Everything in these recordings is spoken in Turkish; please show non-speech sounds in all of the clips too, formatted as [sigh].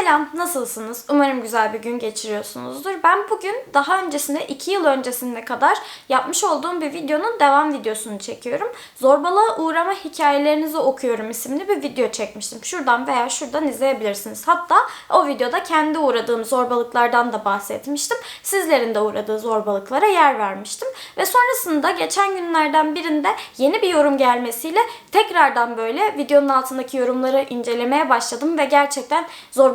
Selam, nasılsınız? Umarım güzel bir gün geçiriyorsunuzdur. Ben bugün daha öncesinde, 2 yıl öncesinde kadar yapmış olduğum bir videonun devam videosunu çekiyorum. Zorbalığa uğrama hikayelerinizi okuyorum isimli bir video çekmiştim. Şuradan veya şuradan izleyebilirsiniz. Hatta o videoda kendi uğradığım zorbalıklardan da bahsetmiştim. Sizlerin de uğradığı zorbalıklara yer vermiştim. Ve sonrasında geçen günlerden birinde yeni bir yorum gelmesiyle tekrardan böyle videonun altındaki yorumları incelemeye başladım ve gerçekten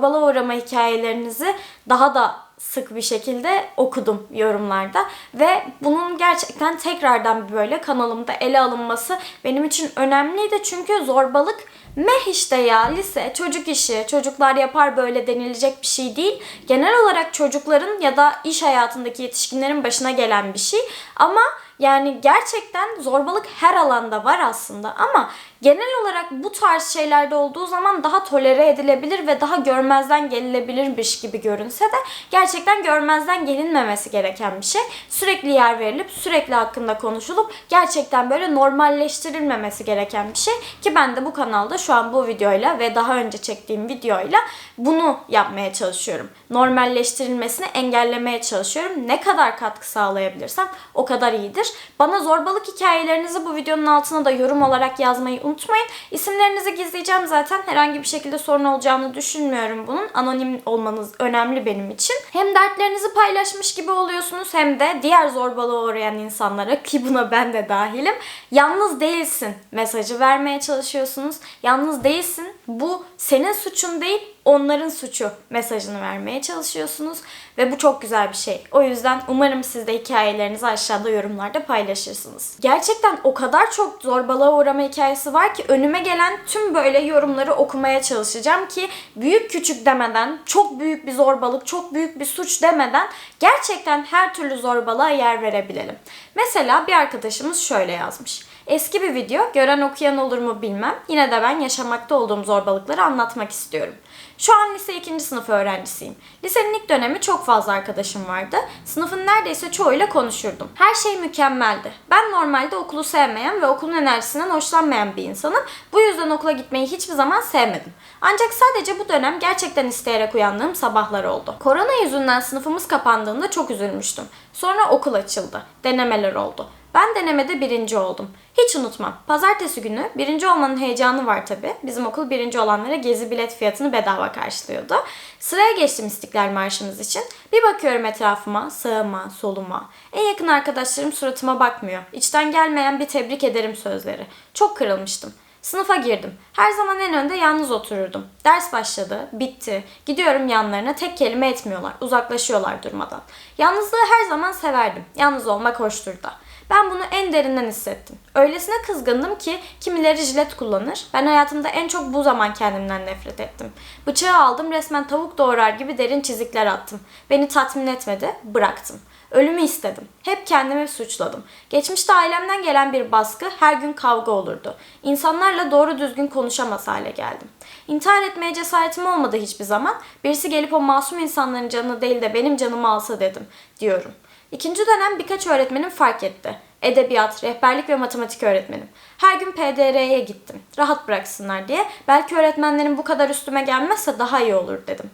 zorbalığa uğrama hikayelerinizi daha da sık bir şekilde okudum yorumlarda. Ve bunun gerçekten tekrardan böyle kanalımda ele alınması benim için önemliydi. Çünkü zorbalık meh işte ya lise çocuk işi çocuklar yapar böyle denilecek bir şey değil. Genel olarak çocukların ya da iş hayatındaki yetişkinlerin başına gelen bir şey. Ama yani gerçekten zorbalık her alanda var aslında ama genel olarak bu tarz şeylerde olduğu zaman daha tolere edilebilir ve daha görmezden gelinebilirmiş gibi görünse de gerçekten görmezden gelinmemesi gereken bir şey. Sürekli yer verilip sürekli hakkında konuşulup gerçekten böyle normalleştirilmemesi gereken bir şey ki ben de bu kanalda şu an bu videoyla ve daha önce çektiğim videoyla bunu yapmaya çalışıyorum. Normalleştirilmesini engellemeye çalışıyorum. Ne kadar katkı sağlayabilirsem o kadar iyidir. Bana zorbalık hikayelerinizi bu videonun altına da yorum olarak yazmayı unutmayın. İsimlerinizi gizleyeceğim zaten. Herhangi bir şekilde sorun olacağını düşünmüyorum bunun. Anonim olmanız önemli benim için. Hem dertlerinizi paylaşmış gibi oluyorsunuz hem de diğer zorbalığa uğrayan insanlara ki buna ben de dahilim. Yalnız değilsin mesajı vermeye çalışıyorsunuz. Yalnız değilsin. Bu senin suçun değil, onların suçu mesajını vermeye çalışıyorsunuz ve bu çok güzel bir şey. O yüzden umarım siz de hikayelerinizi aşağıda yorumlarda paylaşırsınız. Gerçekten o kadar çok zorbalığa uğrama hikayesi var ki önüme gelen tüm böyle yorumları okumaya çalışacağım ki büyük küçük demeden, çok büyük bir zorbalık, çok büyük bir suç demeden gerçekten her türlü zorbalığa yer verebilelim. Mesela bir arkadaşımız şöyle yazmış. Eski bir video, gören okuyan olur mu bilmem. Yine de ben yaşamakta olduğum zorbalıkları anlatmak istiyorum. Şu an lise 2. sınıf öğrencisiyim. Lisenin ilk dönemi çok fazla arkadaşım vardı. Sınıfın neredeyse çoğuyla konuşurdum. Her şey mükemmeldi. Ben normalde okulu sevmeyen ve okulun enerjisinden hoşlanmayan bir insanım. Bu yüzden okula gitmeyi hiçbir zaman sevmedim. Ancak sadece bu dönem gerçekten isteyerek uyandığım sabahlar oldu. Korona yüzünden sınıfımız kapandığında çok üzülmüştüm. Sonra okul açıldı. Denemeler oldu. Ben denemede birinci oldum. Hiç unutmam. Pazartesi günü birinci olmanın heyecanı var tabi. Bizim okul birinci olanlara gezi bilet fiyatını bedava karşılıyordu. Sıraya geçtim İstiklal Marşımız için. Bir bakıyorum etrafıma, sağıma, soluma. En yakın arkadaşlarım suratıma bakmıyor. İçten gelmeyen bir tebrik ederim sözleri. Çok kırılmıştım. Sınıfa girdim. Her zaman en önde yalnız otururdum. Ders başladı, bitti. Gidiyorum yanlarına tek kelime etmiyorlar. Uzaklaşıyorlar durmadan. Yalnızlığı her zaman severdim. Yalnız olmak hoştur da. Ben bunu en derinden hissettim. Öylesine kızgındım ki kimileri jilet kullanır. Ben hayatımda en çok bu zaman kendimden nefret ettim. Bıçağı aldım resmen tavuk doğrar gibi derin çizikler attım. Beni tatmin etmedi, bıraktım. Ölümü istedim. Hep kendimi suçladım. Geçmişte ailemden gelen bir baskı, her gün kavga olurdu. İnsanlarla doğru düzgün konuşamaz hale geldim. İntihar etmeye cesaretim olmadı hiçbir zaman. Birisi gelip o masum insanların canını değil de benim canımı alsa dedim, diyorum. İkinci dönem birkaç öğretmenim fark etti. Edebiyat, rehberlik ve matematik öğretmenim. Her gün PDR'ye gittim. Rahat bıraksınlar diye. Belki öğretmenlerin bu kadar üstüme gelmezse daha iyi olur dedim.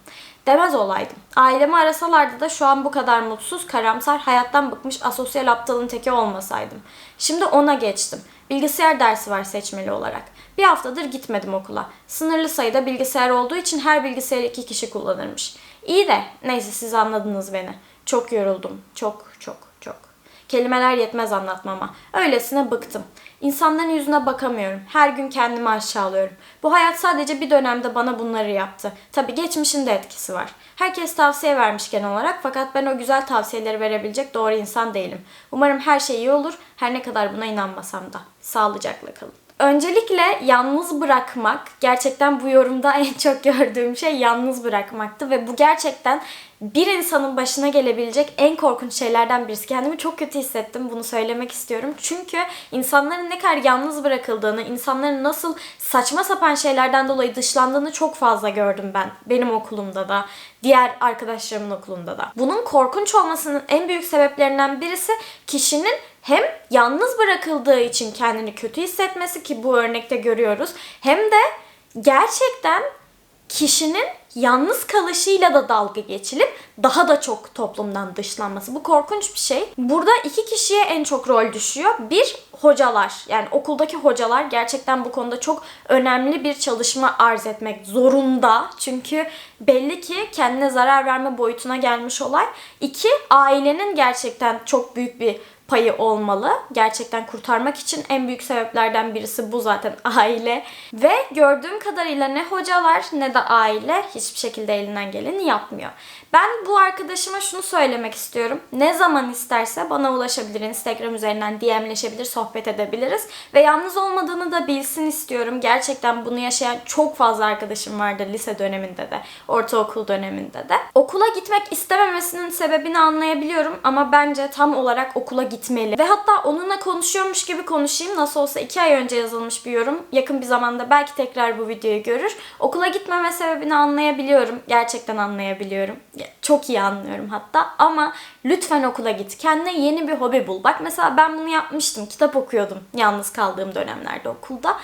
Demez olaydım. Ailemi arasalardı da şu an bu kadar mutsuz, karamsar, hayattan bıkmış, asosyal aptalın teki olmasaydım. Şimdi ona geçtim. Bilgisayar dersi var seçmeli olarak. Bir haftadır gitmedim okula. Sınırlı sayıda bilgisayar olduğu için her bilgisayarı iki kişi kullanırmış. İyi de neyse siz anladınız beni. Çok yoruldum. Çok çok çok. Kelimeler yetmez anlatmama. Öylesine bıktım. İnsanların yüzüne bakamıyorum. Her gün kendimi aşağılıyorum. Bu hayat sadece bir dönemde bana bunları yaptı. Tabi geçmişin de etkisi var. Herkes tavsiye vermiş genel olarak fakat ben o güzel tavsiyeleri verebilecek doğru insan değilim. Umarım her şey iyi olur. Her ne kadar buna inanmasam da. Sağlıcakla kalın. Öncelikle yalnız bırakmak gerçekten bu yorumda [laughs] en çok gördüğüm şey yalnız bırakmaktı ve bu gerçekten bir insanın başına gelebilecek en korkunç şeylerden birisi. Kendimi çok kötü hissettim bunu söylemek istiyorum. Çünkü insanların ne kadar yalnız bırakıldığını, insanların nasıl saçma sapan şeylerden dolayı dışlandığını çok fazla gördüm ben. Benim okulumda da, diğer arkadaşlarımın okulunda da. Bunun korkunç olmasının en büyük sebeplerinden birisi kişinin hem yalnız bırakıldığı için kendini kötü hissetmesi ki bu örnekte görüyoruz hem de gerçekten kişinin yalnız kalışıyla da dalga geçilip daha da çok toplumdan dışlanması. Bu korkunç bir şey. Burada iki kişiye en çok rol düşüyor. Bir hocalar yani okuldaki hocalar gerçekten bu konuda çok önemli bir çalışma arz etmek zorunda. Çünkü belli ki kendine zarar verme boyutuna gelmiş olay. İki ailenin gerçekten çok büyük bir payı olmalı. Gerçekten kurtarmak için en büyük sebeplerden birisi bu zaten [laughs] aile. Ve gördüğüm kadarıyla ne hocalar ne de aile hiçbir şekilde elinden geleni yapmıyor. Ben bu arkadaşıma şunu söylemek istiyorum. Ne zaman isterse bana ulaşabilir. Instagram üzerinden DM'leşebilir, sohbet edebiliriz. Ve yalnız olmadığını da bilsin istiyorum. Gerçekten bunu yaşayan çok fazla arkadaşım vardı lise döneminde de, ortaokul döneminde de. Okula gitmek istememesinin sebebini anlayabiliyorum ama bence tam olarak okula gitmeli. Ve hatta onunla konuşuyormuş gibi konuşayım. Nasıl olsa iki ay önce yazılmış bir yorum. Yakın bir zamanda belki tekrar bu videoyu görür. Okula gitmeme sebebini anlayabiliyorum. Gerçekten anlayabiliyorum. Çok iyi anlıyorum hatta. Ama lütfen okula git. Kendine yeni bir hobi bul. Bak mesela ben bunu yapmıştım. Kitap okuyordum yalnız kaldığım dönemlerde okulda.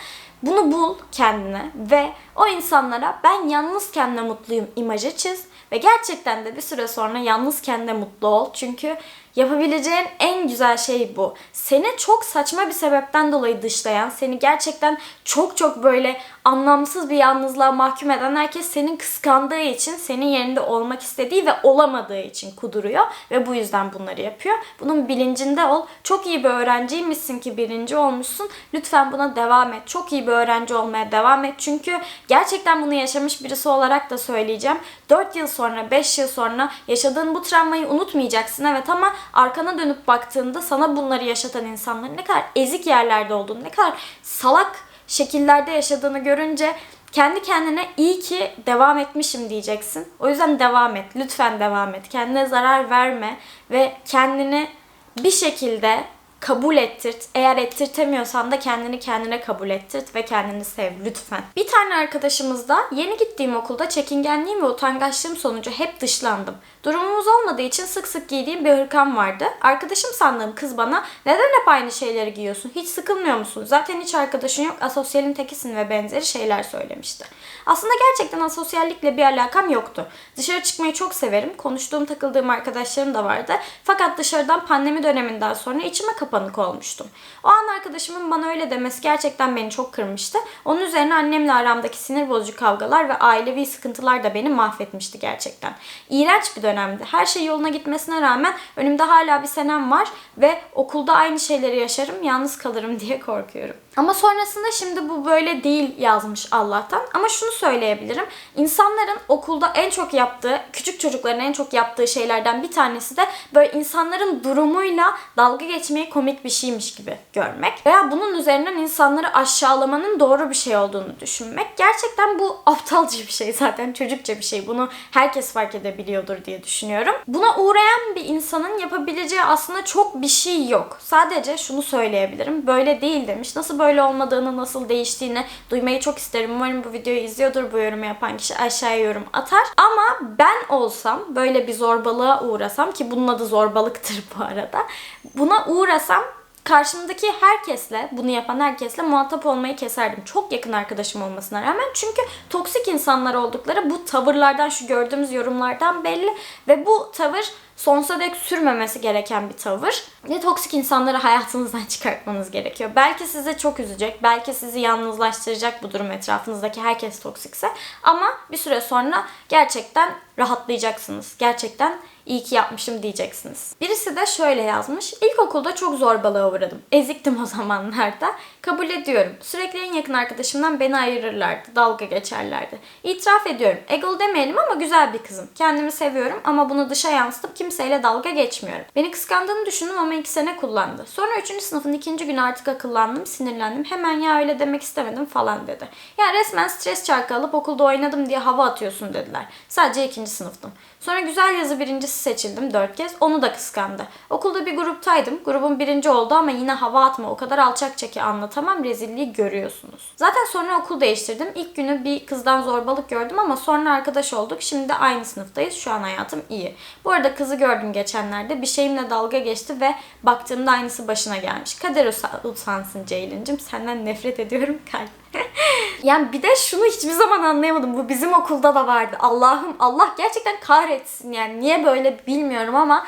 Bunu bul kendine ve o insanlara ben yalnızken de mutluyum imajı çiz ve gerçekten de bir süre sonra yalnızken de mutlu ol. Çünkü yapabileceğin en güzel şey bu. Seni çok saçma bir sebepten dolayı dışlayan, seni gerçekten çok çok böyle anlamsız bir yalnızlığa mahkum eden herkes senin kıskandığı için, senin yerinde olmak istediği ve olamadığı için kuduruyor ve bu yüzden bunları yapıyor. Bunun bilincinde ol. Çok iyi bir öğrenciymişsin ki birinci olmuşsun. Lütfen buna devam et. Çok iyi bir öğrenci olmaya devam et. Çünkü gerçekten bunu yaşamış birisi olarak da söyleyeceğim. 4 yıl sonra, 5 yıl sonra yaşadığın bu travmayı unutmayacaksın. Evet ama arkana dönüp baktığında sana bunları yaşatan insanların ne kadar ezik yerlerde olduğunu, ne kadar salak şekillerde yaşadığını görünce kendi kendine iyi ki devam etmişim diyeceksin. O yüzden devam et. Lütfen devam et. Kendine zarar verme ve kendini bir şekilde kabul ettirt. Eğer ettirtemiyorsan da kendini kendine kabul ettirt ve kendini sev lütfen. Bir tane arkadaşımız da yeni gittiğim okulda çekingenliğim ve utangaçlığım sonucu hep dışlandım. Durumumuz olmadığı için sık sık giydiğim bir hırkam vardı. Arkadaşım sandığım kız bana neden hep aynı şeyleri giyiyorsun? Hiç sıkılmıyor musun? Zaten hiç arkadaşın yok. Asosyalin tekisin ve benzeri şeyler söylemişti. Aslında gerçekten asosyallikle bir alakam yoktu. Dışarı çıkmayı çok severim. Konuştuğum, takıldığım arkadaşlarım da vardı. Fakat dışarıdan pandemi döneminden sonra içime kapanık olmuştum. O an arkadaşımın bana öyle demesi gerçekten beni çok kırmıştı. Onun üzerine annemle aramdaki sinir bozucu kavgalar ve ailevi sıkıntılar da beni mahvetmişti gerçekten. İğrenç bir dönemdi. Her şey yoluna gitmesine rağmen önümde hala bir senem var ve okulda aynı şeyleri yaşarım, yalnız kalırım [laughs] diye korkuyorum. Ama sonrasında şimdi bu böyle değil yazmış Allah'tan. Ama şunu söyleyebilirim. İnsanların okulda en çok yaptığı, küçük çocukların en çok yaptığı şeylerden bir tanesi de böyle insanların durumuyla dalga geçmeyi komik bir şeymiş gibi görmek. Veya bunun üzerinden insanları aşağılamanın doğru bir şey olduğunu düşünmek. Gerçekten bu aptalca bir şey zaten çocukça bir şey. Bunu herkes fark edebiliyordur diye düşünüyorum. Buna uğrayan bir insanın yapabileceği aslında çok bir şey yok. Sadece şunu söyleyebilirim. Böyle değil demiş. Nasıl böyle olmadığını, nasıl değiştiğini duymayı çok isterim. Umarım bu videoyu izliyordur bu yorumu yapan kişi aşağıya yorum atar. Ama ben olsam böyle bir zorbalığa uğrasam ki bunun adı zorbalıktır [laughs] bu arada. Buna uğrasam karşımdaki herkesle, bunu yapan herkesle muhatap olmayı keserdim. Çok yakın arkadaşım olmasına rağmen. Çünkü toksik insanlar oldukları bu tavırlardan, şu gördüğümüz yorumlardan belli. Ve bu tavır sonsuza dek sürmemesi gereken bir tavır. Ve toksik insanları hayatınızdan [laughs] çıkartmanız gerekiyor. Belki sizi çok üzecek, belki sizi yalnızlaştıracak bu durum etrafınızdaki herkes toksikse. Ama bir süre sonra gerçekten rahatlayacaksınız. Gerçekten iyi ki yapmışım diyeceksiniz. Birisi de şöyle yazmış. İlkokulda çok zorbalığa uğradım. Eziktim o [laughs] zamanlarda. Kabul ediyorum. Sürekli en yakın arkadaşımdan beni ayırırlardı. Dalga geçerlerdi. İtiraf ediyorum. Egol demeyelim ama güzel bir kızım. Kendimi seviyorum ama bunu dışa yansıtıp kimseyle dalga geçmiyorum. Beni kıskandığını düşündüm ama iki sene kullandı. Sonra 3. sınıfın ikinci günü artık akıllandım, sinirlendim. Hemen ya öyle demek istemedim falan dedi. Ya resmen stres çarkı alıp okulda oynadım diye hava atıyorsun dediler. Sadece ikinci sınıftım. Sonra güzel yazı birincisi seçildim dört kez. Onu da kıskandı. Okulda bir gruptaydım. Grubun birinci oldu ama yine hava atma. O kadar alçakça ki anlatamam. Rezilliği görüyorsunuz. Zaten sonra okul değiştirdim. İlk günü bir kızdan zorbalık gördüm ama sonra arkadaş olduk. Şimdi de aynı sınıftayız. Şu an hayatım iyi. Bu arada kızı gördüm geçenlerde. Bir şeyimle dalga geçti ve baktığımda aynısı başına gelmiş. Kader usansın Ceylin'cim. Senden nefret ediyorum kalp. [laughs] yani bir de şunu hiçbir zaman anlayamadım. Bu bizim okulda da vardı. Allah'ım Allah gerçekten kahretsin yani. Niye böyle bilmiyorum ama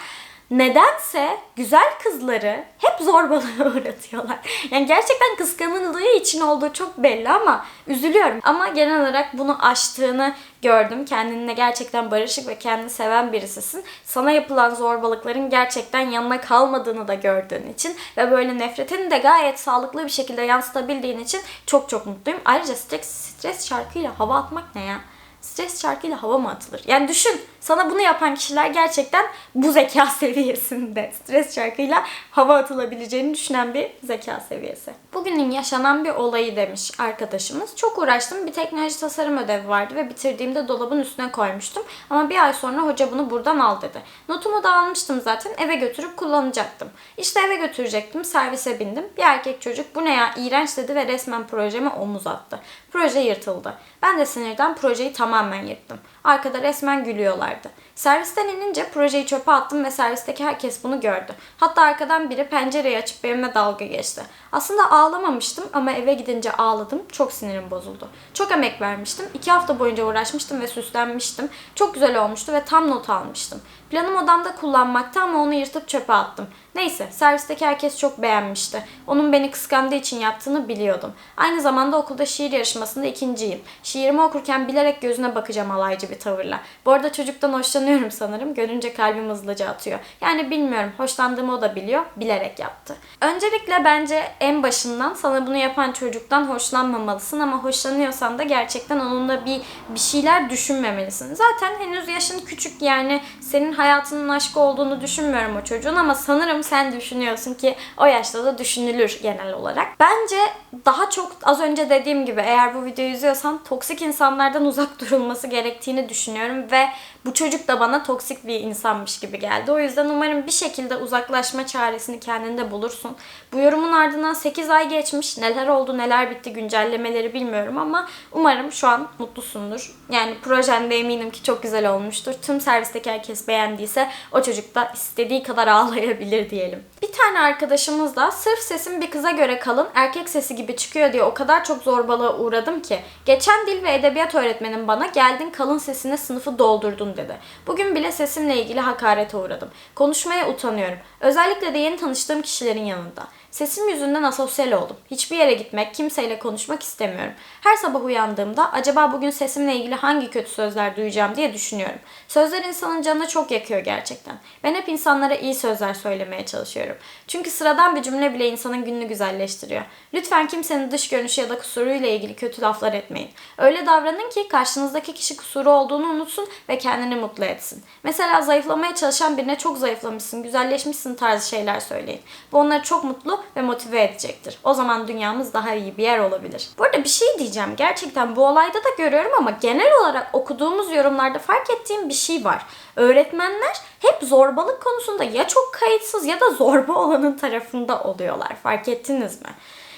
nedense güzel kızları hep zorbalığa [laughs] uğratıyorlar. Yani gerçekten kıskanıldığı için olduğu çok belli ama üzülüyorum. Ama genel olarak bunu aştığını gördüm. Kendinle gerçekten barışık ve kendini seven birisisin. Sana yapılan zorbalıkların gerçekten yanına kalmadığını da gördüğün için ve böyle nefretini de gayet sağlıklı bir şekilde yansıtabildiğin için çok çok mutluyum. Ayrıca stres, stres şarkıyla hava atmak ne ya? Stres şarkıyla hava mı atılır? Yani düşün sana bunu yapan kişiler gerçekten bu zeka [laughs] seviyesinde. Stres şarkıyla hava atılabileceğini düşünen bir zeka seviyesi. Bugünün yaşanan bir olayı demiş arkadaşımız. Çok uğraştım. Bir teknoloji tasarım ödevi vardı ve bitirdiğimde dolabın üstüne koymuştum. Ama bir ay sonra hoca bunu buradan al dedi. Notumu da almıştım zaten. Eve götürüp kullanacaktım. İşte eve götürecektim. Servise bindim. Bir erkek çocuk bu ne ya iğrenç dedi ve resmen projeme omuz attı. Proje yırtıldı. Ben de sinirden projeyi tamamen yırttım. Arkada resmen gülüyorlardı. Servisten inince projeyi çöpe attım ve servisteki herkes bunu gördü. Hatta arkadan biri pencereyi açıp benimle dalga geçti. Aslında ağlamamıştım ama eve gidince ağladım. Çok sinirim bozuldu. Çok emek vermiştim. İki hafta boyunca uğraşmıştım ve süslenmiştim. Çok güzel olmuştu ve tam not almıştım. Planım odamda kullanmakta ama onu yırtıp çöpe attım. Neyse servisteki herkes çok beğenmişti. Onun beni kıskandığı için yaptığını biliyordum. Aynı zamanda okulda şiir yarışmasında ikinciyim. Şiirimi okurken bilerek gözüne bakacağım alaycı bir tavırla. Bu arada çocuktan hoşlanıyorum sanırım. Görünce kalbim hızlıca atıyor. Yani bilmiyorum. Hoşlandığımı o da biliyor. Bilerek yaptı. Öncelikle bence en başından sana bunu yapan çocuktan hoşlanmamalısın ama hoşlanıyorsan da gerçekten onunla bir bir şeyler düşünmemelisin. Zaten henüz yaşın küçük yani senin hayatının aşkı olduğunu düşünmüyorum o çocuğun ama sanırım sen düşünüyorsun ki o yaşta da düşünülür genel olarak. Bence daha çok az önce dediğim gibi eğer bu videoyu izliyorsan toksik insanlardan uzak [laughs] durulması gerektiğini düşünüyorum ve bu çocuk da bana toksik bir insanmış gibi geldi. O yüzden umarım bir şekilde uzaklaşma çaresini kendinde bulursun. Bu yorumun ardından 8 ay geçmiş. Neler oldu neler bitti güncellemeleri bilmiyorum ama umarım şu an mutlusundur. Yani projende eminim ki çok güzel olmuştur. Tüm servisteki herkes beğendiyse o çocuk da istediği kadar ağlayabilir diyelim. Bir tane arkadaşımız da sırf sesim bir kıza göre kalın erkek sesi gibi çıkıyor diye o kadar çok zorbalığa uğradım ki. Geçen dil ve edebiyat öğretmenim bana geldin kalın sesine sınıfı doldurdun dedi. Bugün bile sesimle ilgili hakarete uğradım. Konuşmaya utanıyorum. Özellikle de yeni tanıştığım kişilerin yanında. Sesim yüzünden asosyal oldum. Hiçbir yere gitmek, kimseyle konuşmak istemiyorum. Her sabah uyandığımda acaba bugün sesimle ilgili hangi kötü sözler duyacağım diye düşünüyorum. Sözler insanın canını çok yakıyor gerçekten. Ben hep insanlara iyi sözler söylemeye çalışıyorum. Çünkü sıradan bir cümle bile insanın gününü güzelleştiriyor. Lütfen kimsenin dış görünüşü ya da kusuruyla ilgili kötü laflar etmeyin. Öyle davranın ki karşınızdaki kişi kusuru olduğunu unutsun ve kendini mutlu etsin. Mesela zayıflamaya çalışan birine çok zayıflamışsın, güzelleşmişsin tarzı şeyler söyleyin. Bu onları çok mutlu ve motive edecektir. O zaman dünyamız daha iyi bir yer olabilir. Bu arada bir şey diyeceğim. Gerçekten bu olayda da görüyorum ama genel olarak okuduğumuz yorumlarda fark ettiğim bir şey var. Öğretmenler hep zorbalık konusunda ya çok kayıtsız ya da zorba olanın tarafında oluyorlar. Fark ettiniz mi?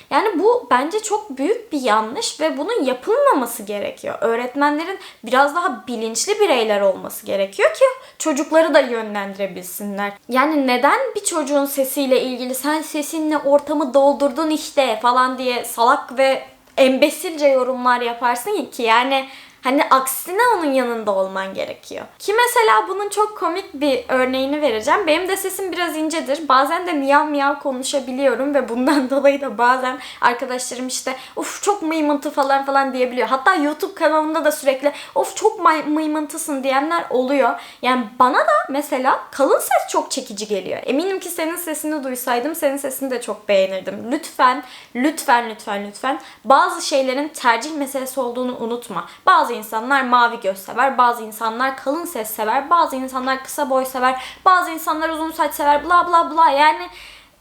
Yani bu bence çok büyük bir yanlış ve bunun yapılmaması gerekiyor. Öğretmenlerin biraz daha bilinçli bireyler olması gerekiyor ki çocukları da yönlendirebilsinler. Yani neden bir çocuğun sesiyle ilgili sen sesinle ortamı doldurdun işte falan diye salak ve embesilce yorumlar yaparsın ki yani Hani aksine onun yanında olman gerekiyor. Ki mesela bunun çok komik bir örneğini vereceğim. Benim de sesim biraz incedir. Bazen de miyav miyav konuşabiliyorum ve bundan [laughs] dolayı da bazen arkadaşlarım işte of çok mıymıntı falan falan diyebiliyor. Hatta YouTube kanalımda da sürekli of çok mıymıntısın diyenler oluyor. Yani bana da mesela kalın ses çok çekici geliyor. Eminim ki senin sesini duysaydım senin sesini de çok beğenirdim. Lütfen, lütfen, lütfen, lütfen bazı şeylerin tercih meselesi olduğunu unutma. Bazı insanlar mavi göz sever, bazı insanlar kalın ses sever, bazı insanlar kısa boy sever, bazı insanlar uzun saç sever, bla bla bla. Yani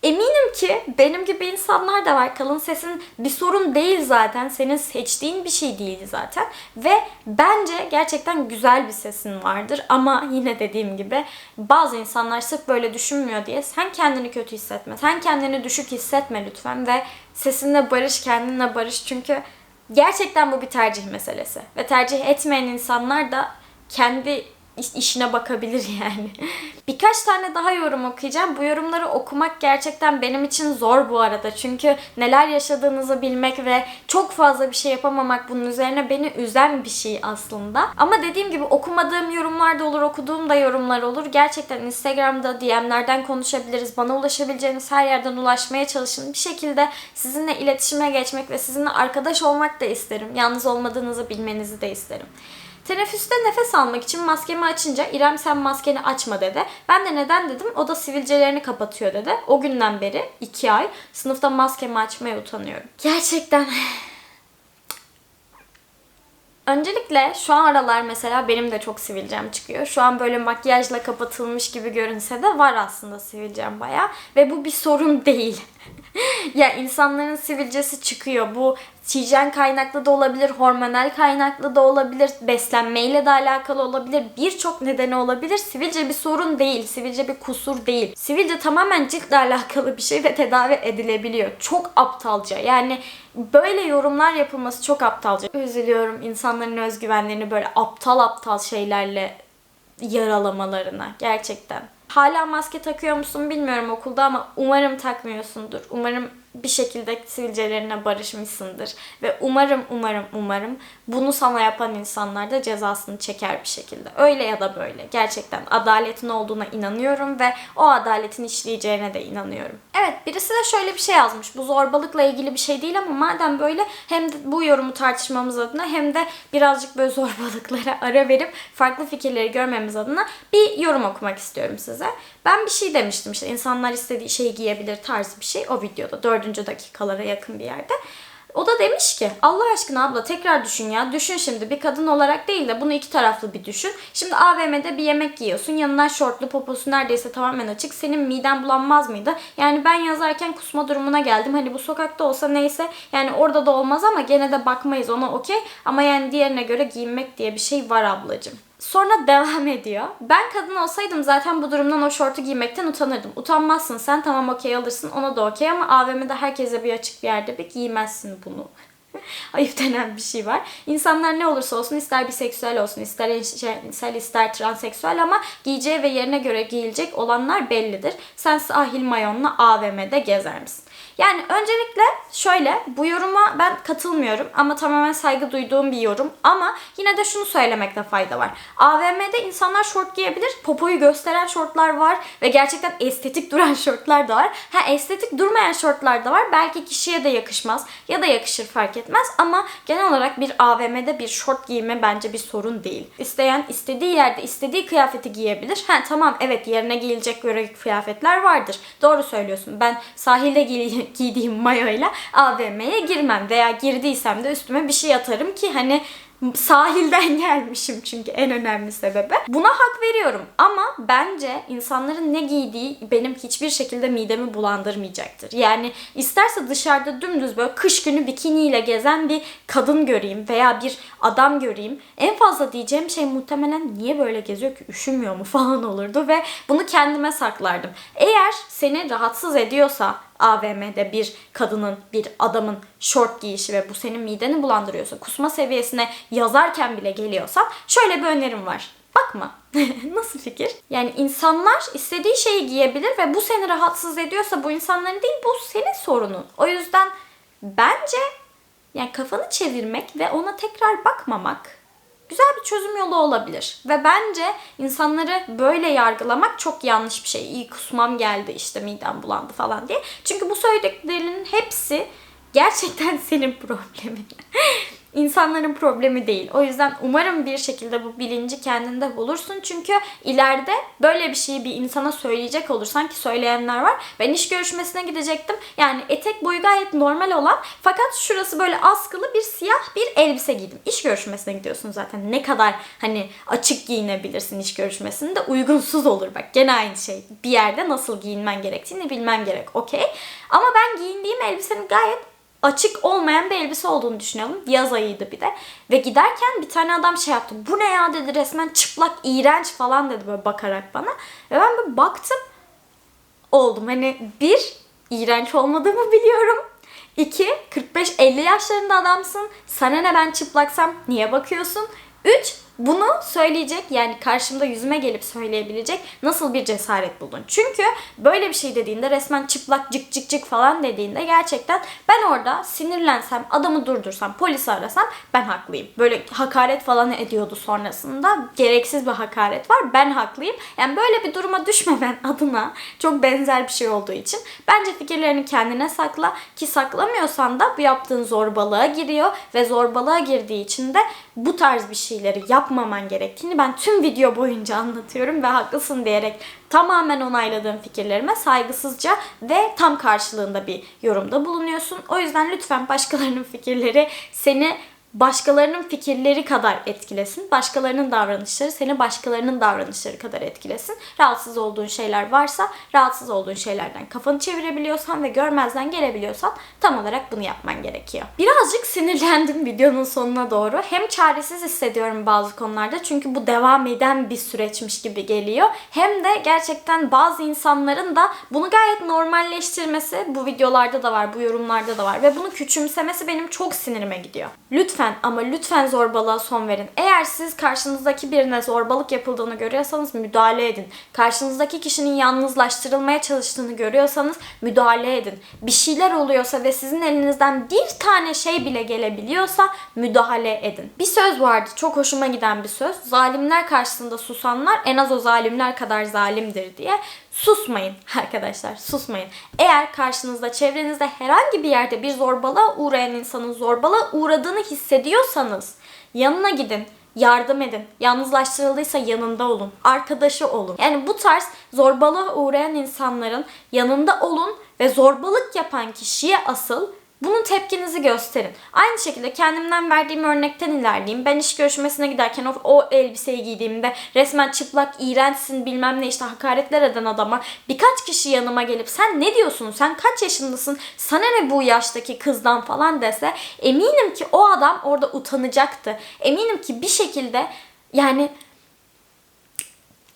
Eminim ki benim gibi insanlar da var. Kalın sesin bir sorun değil zaten. Senin seçtiğin bir şey değildi zaten. Ve bence gerçekten güzel bir sesin vardır. Ama yine dediğim gibi bazı insanlar sırf böyle düşünmüyor diye sen kendini kötü hissetme. Sen kendini düşük hissetme lütfen ve sesinle barış, kendinle barış. Çünkü gerçekten bu bir tercih meselesi. Ve tercih etmeyen insanlar da kendi iş- işine bakabilir [laughs] yani. Birkaç tane daha yorum okuyacağım. Bu yorumları okumak gerçekten benim için zor bu arada. Çünkü neler yaşadığınızı bilmek ve çok fazla bir şey yapamamak bunun üzerine beni üzen bir şey aslında. Ama dediğim gibi okumadığım yorumlar da olur, okuduğum da yorumlar olur. Gerçekten Instagram'da DM'lerden konuşabiliriz. Bana ulaşabileceğiniz her yerden ulaşmaya çalışın. Bir şekilde sizinle iletişime geçmek ve sizinle arkadaş olmak da isterim. Yalnız olmadığınızı bilmenizi de isterim. Teneffüste nefes almak için maskemi açınca İrem sen maskeni açma dedi. Ben de neden dedim. O da sivilcelerini kapatıyor dedi. O günden beri iki ay sınıfta maskemi açmaya utanıyorum. Gerçekten Öncelikle şu an aralar mesela benim de çok sivilcem çıkıyor. Şu an böyle makyajla kapatılmış gibi görünse de var aslında sivilcem bayağı. Ve bu bir sorun değil. [laughs] ya insanların sivilcesi çıkıyor. Bu hijyen kaynaklı da olabilir, hormonal kaynaklı da olabilir, beslenmeyle de alakalı olabilir, birçok nedeni olabilir. Sivilce bir sorun değil, sivilce bir kusur değil. Sivilce tamamen ciltle alakalı bir şey ve tedavi edilebiliyor. Çok aptalca. Yani böyle yorumlar yapılması çok aptalca. Üzülüyorum insanların özgüvenlerini böyle aptal aptal şeylerle yaralamalarına gerçekten. Hala maske takıyor musun bilmiyorum okulda ama umarım takmıyorsundur. Umarım bir şekilde sivilcelerine barışmışsındır. Ve umarım umarım umarım bunu sana yapan insanlar da cezasını çeker bir şekilde. Öyle ya da böyle. Gerçekten adaletin olduğuna inanıyorum ve o adaletin işleyeceğine de inanıyorum. Evet birisi de şöyle bir şey yazmış. Bu zorbalıkla ilgili bir şey değil ama madem böyle hem de bu yorumu tartışmamız adına hem de birazcık böyle [laughs] zorbalıklara ara verip farklı fikirleri görmemiz adına bir yorum okumak istiyorum size. Ben bir şey demiştim işte insanlar istediği şeyi giyebilir tarzı bir şey o videoda dördüncü dakikalara yakın bir yerde. O da demiş ki Allah aşkına abla tekrar düşün ya. Düşün şimdi bir kadın olarak değil de bunu iki taraflı bir düşün. Şimdi AVM'de bir yemek yiyorsun. Yanından şortlu poposu neredeyse tamamen açık. Senin miden bulanmaz mıydı? Yani ben yazarken kusma durumuna geldim. Hani bu sokakta olsa neyse yani orada da olmaz ama gene de bakmayız ona okey. Ama yani diğerine göre giyinmek diye bir şey var ablacığım. Sonra devam ediyor. Ben kadın olsaydım zaten bu durumdan o şortu giymekten utanırdım. Utanmazsın sen tamam okey alırsın ona da okey ama AVM'de herkese bir açık bir yerde bir giymezsin bunu. [laughs] Ayıp denen bir şey var. İnsanlar ne olursa olsun ister biseksüel olsun, ister eşcinsel, ister transseksüel ama giyeceği ve yerine göre giyilecek olanlar bellidir. Sen sahil mayonla AVM'de gezer misin? Yani öncelikle şöyle bu yoruma ben katılmıyorum ama tamamen saygı duyduğum bir yorum ama yine de şunu söylemekte fayda var. AVM'de insanlar şort giyebilir. Popoyu gösteren şortlar var ve gerçekten estetik duran [laughs] şortlar da var. Ha estetik durmayan şortlar da var. Belki kişiye de yakışmaz ya da yakışır fark etmez ama genel olarak bir AVM'de bir şort giyme bence bir sorun değil. İsteyen istediği yerde istediği kıyafeti giyebilir. Ha tamam evet yerine giyilecek göre kıyafetler vardır. Doğru söylüyorsun. Ben sahilde giy- giydiğim mayoyla AVM'ye girmem veya girdiysem de üstüme bir şey atarım ki hani sahilden [laughs] gelmişim çünkü en önemli sebebi. Buna hak veriyorum ama bence insanların ne giydiği benim hiçbir şekilde midemi bulandırmayacaktır. Yani isterse dışarıda dümdüz böyle kış günü bikiniyle gezen bir kadın göreyim veya bir adam göreyim. En fazla diyeceğim şey muhtemelen niye böyle geziyor ki üşümüyor mu [laughs] falan olurdu ve bunu kendime saklardım. Eğer seni rahatsız ediyorsa AVM'de bir kadının, bir adamın şort giyişi ve bu senin mideni bulandırıyorsa, kusma seviyesine yazarken bile geliyorsan şöyle bir önerim var. Bakma. [laughs] Nasıl fikir? Yani insanlar istediği şeyi giyebilir ve bu seni rahatsız ediyorsa bu insanların değil bu senin sorunun. O yüzden bence yani kafanı çevirmek ve ona tekrar bakmamak güzel bir çözüm yolu olabilir. Ve bence insanları böyle yargılamak çok yanlış bir şey. İyi kusmam geldi işte midem bulandı falan diye. Çünkü bu söylediklerinin hepsi gerçekten [laughs] senin problemin. İnsanların problemi değil. O yüzden umarım bir şekilde bu bilinci kendinde bulursun. Çünkü ileride böyle bir şeyi bir insana söyleyecek olursan ki söyleyenler var. Ben iş görüşmesine gidecektim. Yani etek boyu gayet normal olan fakat şurası böyle askılı bir siyah bir elbise giydim. İş görüşmesine gidiyorsun zaten. Ne kadar hani açık giyinebilirsin iş görüşmesinde uygunsuz olur bak. Gene aynı şey. Bir yerde nasıl giyinmen gerektiğini bilmen gerek. Okey. Ama ben giyindiğim elbisenin gayet açık olmayan bir elbise olduğunu düşünüyorum. Yaz ayıydı bir de. Ve giderken bir tane adam şey yaptı. Bu ne ya dedi resmen çıplak iğrenç falan dedi böyle bakarak bana. Ve ben böyle baktım. Oldum. Hani bir iğrenç olmadığımı biliyorum. İki 45-50 yaşlarında adamsın. Sana ne ben çıplaksam niye bakıyorsun? Üç Bunu söyleyecek yani karşımda yüzüme gelip söyleyebilecek nasıl bir cesaret buldun? Çünkü böyle bir şey dediğinde resmen çıplak cık cık cık falan dediğinde gerçekten ben orada sinirlensem, adamı durdursam, polisi arasam ben haklıyım. Böyle hakaret falan ediyordu sonrasında. Gereksiz bir hakaret var. Ben haklıyım. Yani böyle bir duruma düşmemen [laughs] adına çok benzer bir şey olduğu için bence fikirlerini kendine sakla ki saklamıyorsan da bu yaptığın zorbalığa giriyor ve zorbalığa girdiği için de bu tarz bir şeyleri yapmaman gerektiğini ben tüm video boyunca anlatıyorum ve haklısın diyerek tamamen onayladığım fikirlerime saygısızca ve tam karşılığında bir yorumda bulunuyorsun. O yüzden lütfen başkalarının fikirleri seni başkalarının fikirleri kadar etkilesin. Başkalarının davranışları seni başkalarının davranışları kadar etkilesin. Rahatsız olduğun şeyler varsa rahatsız olduğun şeylerden kafanı çevirebiliyorsan ve görmezden gelebiliyorsan tam olarak bunu yapman gerekiyor. Birazcık sinirlendim [laughs] videonun sonuna doğru. Hem çaresiz hissediyorum bazı konularda çünkü bu devam eden bir süreçmiş gibi geliyor. Hem de gerçekten bazı insanların da bunu gayet normalleştirmesi bu videolarda da var, bu yorumlarda da var ve bunu küçümsemesi benim çok sinirime gidiyor. Lütfen ama lütfen zorbalığa son verin. Eğer siz karşınızdaki birine zorbalık yapıldığını görüyorsanız müdahale edin. Karşınızdaki kişinin yalnızlaştırılmaya çalıştığını görüyorsanız müdahale edin. Bir şeyler oluyorsa ve sizin elinizden bir tane şey bile gelebiliyorsa müdahale edin. Bir söz vardı çok hoşuma giden bir söz. Zalimler karşısında susanlar en az o zalimler kadar zalimdir diye. Susmayın arkadaşlar susmayın. Eğer karşınızda çevrenizde herhangi bir yerde bir zorbalığa uğrayan insanın zorbalığa uğradığını hissediyorsanız yanına gidin yardım edin. Yalnızlaştırıldıysa yanında olun. Arkadaşı olun. Yani bu tarz zorbalığa uğrayan insanların yanında olun ve zorbalık yapan kişiye asıl bunun tepkinizi gösterin. Aynı şekilde kendimden verdiğim örnekten ilerleyeyim. Ben iş görüşmesine giderken o, o elbiseyi giydiğimde resmen çıplak, iğrençsin bilmem ne işte hakaretler eden adama birkaç kişi yanıma gelip sen ne diyorsun, sen kaç yaşındasın, sana ne bu yaştaki kızdan falan dese eminim ki o adam orada utanacaktı. Eminim ki bir şekilde yani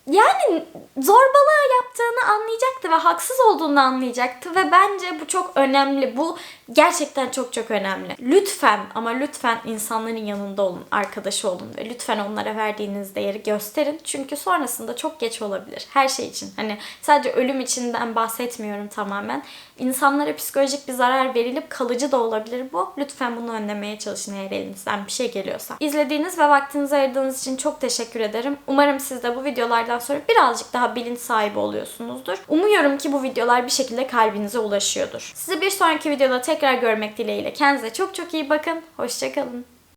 yani zorbalığı yaptığını anlayacaktı ve haksız olduğunu anlayacaktı ve bence bu çok önemli. Bu gerçekten çok çok önemli. Lütfen ama lütfen insanların yanında olun, arkadaşı olun ve lütfen onlara verdiğiniz değeri gösterin. Çünkü sonrasında çok geç olabilir. Her şey için. Hani sadece ölüm içinden bahsetmiyorum tamamen. İnsanlara psikolojik bir zarar verilip kalıcı da olabilir bu. Lütfen bunu önlemeye çalışın eğer elinizden bir şey geliyorsa. İzlediğiniz ve vaktinizi ayırdığınız için çok teşekkür ederim. Umarım siz de bu videolardan sonra birazcık daha bilinç sahibi oluyorsunuzdur. Umuyorum ki bu videolar bir şekilde kalbinize ulaşıyordur. Sizi bir sonraki videoda tekrar görmek dileğiyle. Kendinize çok çok iyi bakın. Hoşçakalın.